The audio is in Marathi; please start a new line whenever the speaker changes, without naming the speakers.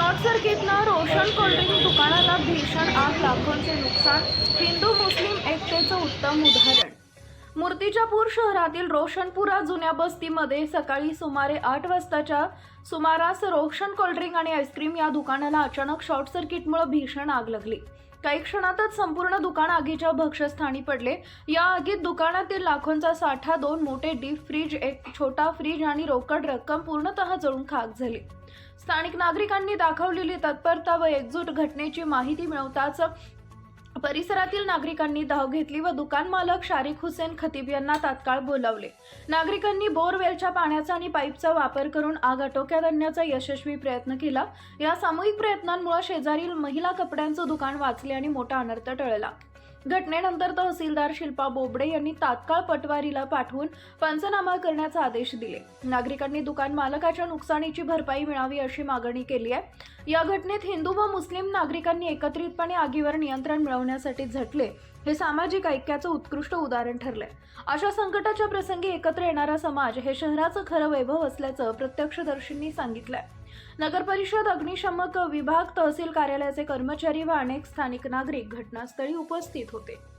शॉर्ट सर्किटनं रोशन कोल्ड्रिंक दुकानाला भीषण आग लाखोंचे नुकसान हिंदू मुस्लिम एकतेचं उत्तम उदाहरण. मूर्तिजापूर शहरातील रोशनपुरा जुन्या बस्तीमध्ये सकाळी सुमारे आठ वाजताच्या सुमारास रोशन कोल्ड्रिंक आणि आईस्क्रीम या दुकानाला अचानक शॉर्ट सर्किटमुळे भीषण आग लागली. काही क्षणातच संपूर्ण दुकान आगीच्या भक्षस्थानी पडले. या आगीत दुकानातील लाखोंचा साठा दोन मोठे डीप फ्रीज एक छोटा फ्रीज आणि रोकड रक्कम पूर्णतः जळून खाक झाली. स्थानिक नागरिकांनी दाखवलेली तत्परता व एकजूट घटनेची माहिती मिळवताच परिसरातील नागरिकांनी धाव घेतली व दुकान मालक शारिक हुसेन खतीब यांना तात्काळ बोलावले. नागरिकांनी बोरवेलच्या पाण्याचा आणि पाईपचा वापर करून आग आटोक्यात आणण्याचा यशस्वी प्रयत्न केला. या सामूहिक प्रयत्नांमुळे शेजारील महिला कपड्यांचं दुकान वाचले आणि मोठा अनर्थ टळला. घटनेनंतर तहसीलदार शिल्पा बोबडे यांनी तात्काळ पटवारीला पाठवून पंचनामा करण्याचा आदेश दिले. नागरिकांनी दुकान मालकाच्या नुकसानीची भरपाई मिळावी अशी मागणी केली आहे. या घटनेत हिंदू व मुस्लिम नागरिकांनी एकत्रितपणे आगीवर नियंत्रण मिळवण्यासाठी झटले हे सामाजिक ऐक्याचं उत्कृष्ट उदाहरण ठरलंय. अशा संकटाच्या प्रसंगी एकत्र येणारा समाज हे शहराचं खरं वैभव असल्याचं प्रत्यक्षदर्शींनी सांगितलंय. नगर परिषद अग्निशमक विभाग तहसील कार्यालयाचे कर्मचारी व अनेक स्थानिक नागरिक घटनास्थळी उपस्थित होते.